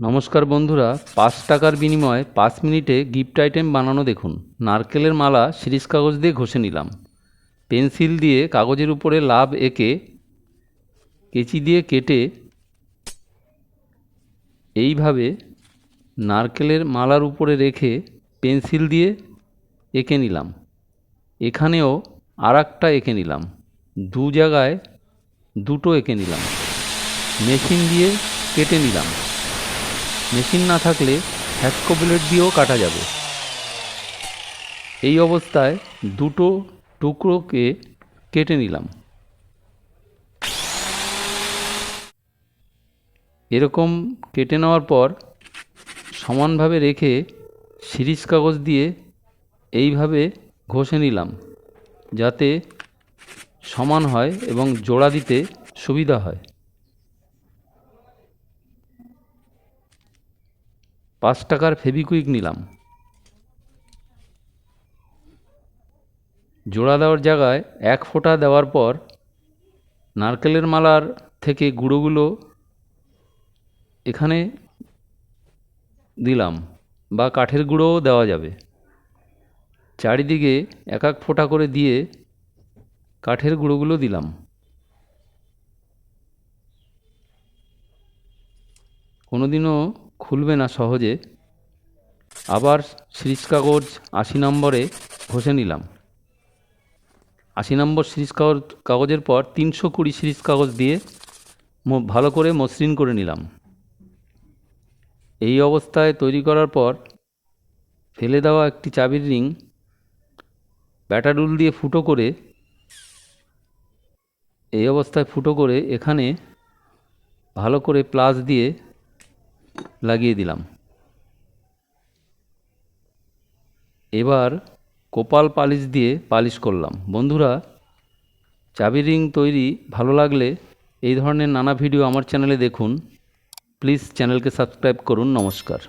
নমস্কার বন্ধুরা, পাঁচ টাকার বিনিময়ে পাঁচ মিনিটে গিফট আইটেম বানানো দেখুন। নারকেলের মালা শিরিষ কাগজ দিয়ে ঘষে নিলাম। পেন্সিল দিয়ে কাগজের উপরে লাভ এঁকে কেচি দিয়ে কেটে এইভাবে নারকেলের মালার উপরে রেখে পেন্সিল দিয়ে এঁকে নিলাম। এখানেও আর একটা এঁকে নিলাম। দু জায়গায় দুটো এঁকে নিলাম। মেশিন দিয়ে কেটে নিলাম। মেশিন না থাকলে হ্যাসকো ব্লেড দিয়েও কাটা যাবে। এই অবস্থায় দুটো টুকরোকে কেটে নিলাম। এরকম কেটে নেওয়ার পর সমানভাবে রেখে সিরিজ কাগজ দিয়ে এইভাবে ঘষে নিলাম, যাতে সমান হয় এবং জোড়া দিতে সুবিধা হয়। পাঁচ টাকার ফেবিকুইক নিলাম। জোড়া দেওয়ার জায়গায় এক ফোঁটা দেওয়ার পর নারকেলের মালার থেকে গুঁড়োগুলো এখানে দিলাম বা কাঠের গুঁড়োও দেওয়া যাবে। চারিদিকে এক এক ফোঁটা করে দিয়ে কাঠের গুঁড়োগুলো দিলাম। কোনোদিনও খুলবে না সহজে, আবার সিরিজ কাগজ আশি নম্বরে ঘষে নিলাম। আশি নম্বর সিরিজ কাগজ কাগজের পর তিনশো কুড়ি সিরিজ কাগজ দিয়ে ভালো করে মসৃণ করে নিলাম। এই অবস্থায় তৈরি করার পর ফেলে দেওয়া একটি চাবির রিং ব্যাটাডুল দিয়ে ফুটো করে, এই অবস্থায় ফুটো করে এখানে ভালো করে প্লাস দিয়ে লাগিয়ে দিলাম। এবার কোপাল পালিশ দিয়ে পালিশ করলাম। বন্ধুরা, চাবি রিং তৈরি ভালো লাগলে এই ধরনের নানা ভিডিও আমার চ্যানেলে দেখুন। প্লিজ চ্যানেলকে সাবস্ক্রাইব করুন। নমস্কার।